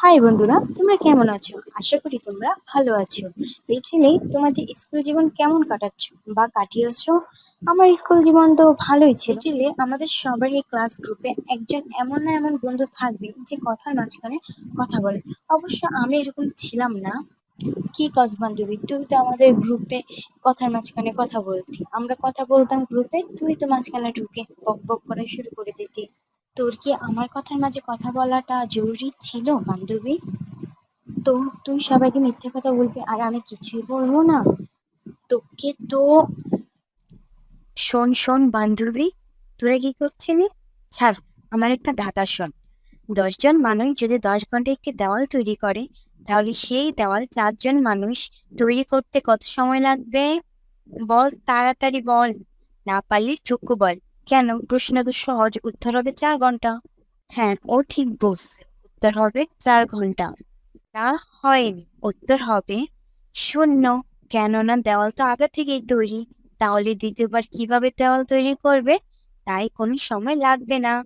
High বন্ধুরা, তোমরা কেমন আছো? আশা করি তোমরা ভালো আছো। ছেলে তোমাদের স্কুল জীবন কেমন কাটাচ্ছ বা কাটিয়েছো? আমার স্কুল জীবন তো ভালোই ছেলে আমাদের সবারই ক্লাস গ্রুপে একজন এমন না এমন বন্ধু থাকবে যে কথার মাঝখানে কথা বলে। অবশ্য আমি এরকম ছিলাম না। কি কাজ বান্ধবী? তুই তো আমাদের গ্রুপে কথার মাঝখানে কথা বলতি। আমরা কথা বলতাম গ্রুপে তুই তো মাঝখানে ঢুকে বক বক করা শুরু করে দিতি। তোর কি আমার কথার মাঝে কথা বলাটা জরুরি ছিল, বান্ধবী? তো তুই সবাইকে মিথ্যে কথা বলবি, আর আমি কিছুই বলব না। তোকে তো শোন শোন, বান্ধবী, তোরা কি করছিলি? ছাড়, আমার একটা ধাঁধা শোন। দশজন মানুষ যদি দশ ঘণ্টা একটি দেওয়াল তৈরি করে, তাহলে সেই দেওয়াল চারজন মানুষ তৈরি করতে কত সময় লাগবে? বল, তাড়াতাড়ি বল, না পারলে চক্ষু বল। কেন? প্রশ্ন তো সহজ। উত্তর হবে চার ঘণ্টা। হ্যাঁ ও ঠিক বলছে। উত্তর হবে চার ঘণ্টা। তা হয়নি। উত্তর হবে শূন্য। কেননা দেওয়াল তো আগে থেকেই তৈরি। তাহলে দ্বিতীয়বার কীভাবে দেওয়াল তৈরি করবে? তাই কোনো সময় লাগবে না।